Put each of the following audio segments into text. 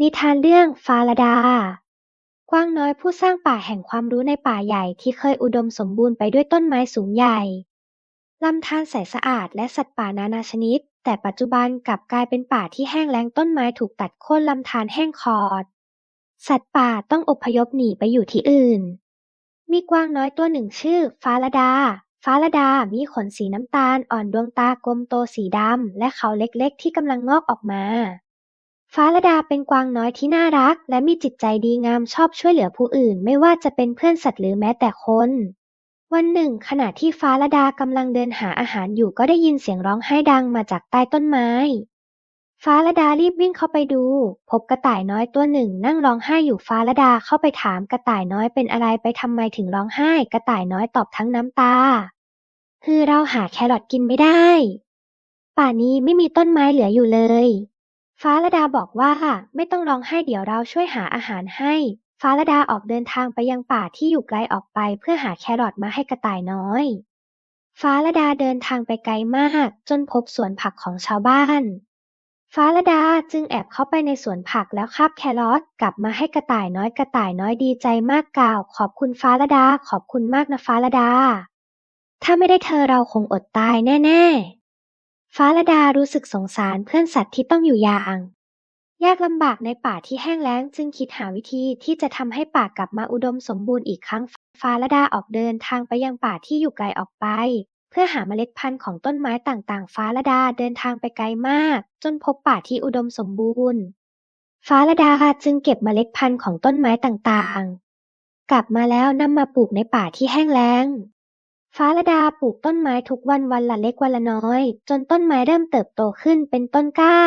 นิทานเรื่องฟาลาดา กวางน้อยผู้สร้างป่าแห่งความรู้ในป่าใหญ่ที่เคยอุดมสมบูรณ์ไปด้วยต้นไม้สูงใหญ่ ลำธารใสสะอาดและสัตว์ป่านานาชนิด แต่ปัจจุบันกลับกลายเป็นป่าที่แห้งแล้งต้นไม้ถูกตัดโค่นลำธารแห้งขอด สัตว์ป่าต้องอพยพหนีไปอยู่ที่อื่น มีกวางน้อยตัวหนึ่งชื่อ ฟาลาดา ฟาลาดามีขนสีน้ำตาลอ่อนดวงตากลมโตสีดำและเขาเล็กๆ ที่กำลังงอกออกมา ฟ้าลดาเป็นกวางน้อยที่น่ารัก และมีจิตใจดีงามชอบช่วยเหลือผู้อื่น ไม่ว่าจะเป็นเพื่อนสัตว์หรือแม้แต่คน วันหนึ่ง ขณะที่ฟ้าลดากำลังเดินหาอาหารอยู่ก็ได้ยินเสียงร้องไห้ดังมาจากใต้ต้นไม้ ฟ้าลดารีบวิ่งเข้าไปดู พบกระต่ายน้อยตัวหนึ่ง นั่งร้องไห้อยู่ฟ้าลดาเข้าไปถามกระต่ายน้อยเป็นอะไรไปทำไมถึงร้องไห้ กระต่ายน้อยตอบทั้งน้ำตา คือเราหาแครอทกินไม่ได้ ป่านี้ไม่มีต้นไม้เหลืออยู่เลย ฟ้าลดาบอกว่า ไม่ต้องร้องไห้เดี๋ยวเราช่วยหาอาหารให้ ฟ้าลดาออกเดินทางไปยังป่าที่อยู่ไกลออกไปเพื่อหาแครอทมาให้กระต่ายน้อย ฟ้าลดาเดินทางไปไกลมาก จนพบสวนผักของชาวบ้าน ฟ้าลดาจึงแอบเข้าไปในสวนผักแล้วคาบแครอทกลับมาให้กระต่ายน้อยกระต่ายน้อยดีใจมากกล่าว ขอบคุณฟ้าลดา ขอบคุณมากนะฟ้าลดา ถ้าไม่ได้เธอเราคงอดตายแน่ ๆ ฟ้าลดารู้สึกสงสารเพื่อนสัตว์ที่ต้องอยู่อย่าง ยากลำบากในป่าที่แห้งแล้งจึงคิดหาวิธีที่จะทำให้ป่ากลับมาอุดมสมบูรณ์อีกครั้ง ฟ้าลดาออกเดินทางไปยังป่าที่อยู่ไกลออกไป เพื่อหาเมล็ดพันธุ์ของต้นไม้ต่างๆ ฟ้าลดาเดินทางไปไกลมาก จนพบป่าที่อุดมสมบูรณ์ ฟ้าลดาจึงเก็บเมล็ดพันธุ์ของต้นไม้ต่างๆ กลับมาแล้วนำมาปลูกในป่าที่แห้งแล้ง ฟ้าลดาปลูกต้นไม้ทุกวันวันละเล็กวันละน้อย จนต้นไม้เริ่มเติบโตขึ้นเป็นต้นกล้า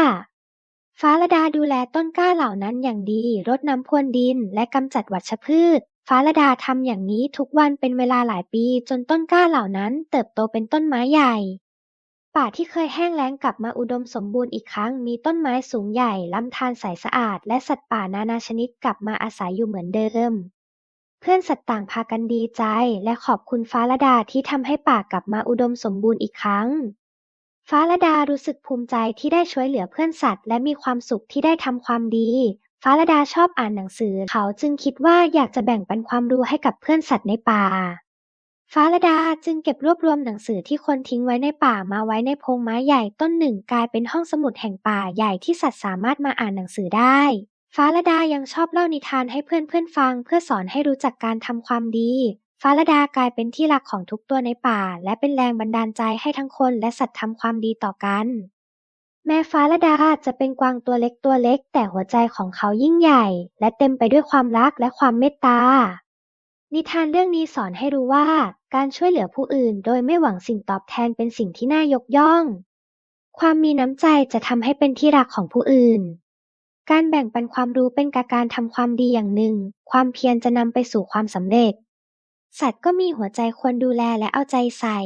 ฟ้าลดาดูแลต้นกล้าเหล่านั้นอย่างดี รดน้ำพรวนดินและกำจัดวัชพืช ฟ้าลดาทำอย่างนี้ทุกวันเป็นเวลาหลายปี จนต้นกล้าเหล่านั้นเติบโตเป็นต้นไม้ใหญ่ ป่าที่เคยแห้งแล้งกลับมาอุดมสมบูรณ์อีกครั้ง มีต้นไม้สูงใหญ่ลำธารใสสะอาด และสัตว์ป่านานาชนิดกลับมาอาศัยอยู่เหมือนเดิม พื่อนสัตว์ต่างพากันดีใจและขอบคุณฟ้าลดาที่ทำให้ป่ากลับมาอุดมสมบูรณ์อีกครั้ง ฟ้าลดารู้สึกภูมิใจที่ได้ช่วยเหลือเพื่อนสัตว์ และมีความสุขที่ได้ทำความดี ฟ้าลดาชอบอ่านหนังสือ เขาจึงคิดว่าอยากจะแบ่งปันความรู้ให้กับเพื่อนสัตว์ในป่า ฟ้าลดาจึงเก็บรวบรวมหนังสือที่คนทิ้งไว้ในป่ามาไว้ในพงไม้ใหญ่ต้นหนึ่ง กลายเป็นห้องสมุดแห่งป่าใหญ่ที่สัตว์สามารถมาอ่านหนังสือได้ ฟ้าลดายังชอบเล่านิทานให้เพื่อนๆฟัง เพื่อสอนให้รู้จักการทำความดี ฟ้าลดากลายเป็นที่รักของทุกตัวในป่า และเป็นแรงบันดาลใจให้ทั้งคนและสัตว์ทำความดีต่อกัน แม้ฟ้าลดาจะเป็นกวางตัวเล็กตัวเล็ก แต่หัวใจของเขายิ่งใหญ่ และเต็มไปด้วยความรักและความเมตตา นิทานเรื่องนี้สอนให้รู้ว่า การช่วยเหลือผู้อื่น โดยไม่หวังสิ่งตอบแทนเป็นสิ่งที่น่ายกย่อง ความมีน้ำใจจะทำให้เป็นที่รักของผู้อื่น การแบ่งปันความรู้เป็นการทำความดีอย่างหนึ่ง ความเพียรจะนำไปสู่ความสำเร็จ สัตว์ก็มีหัวใจควรดูแลและเอาใจใส่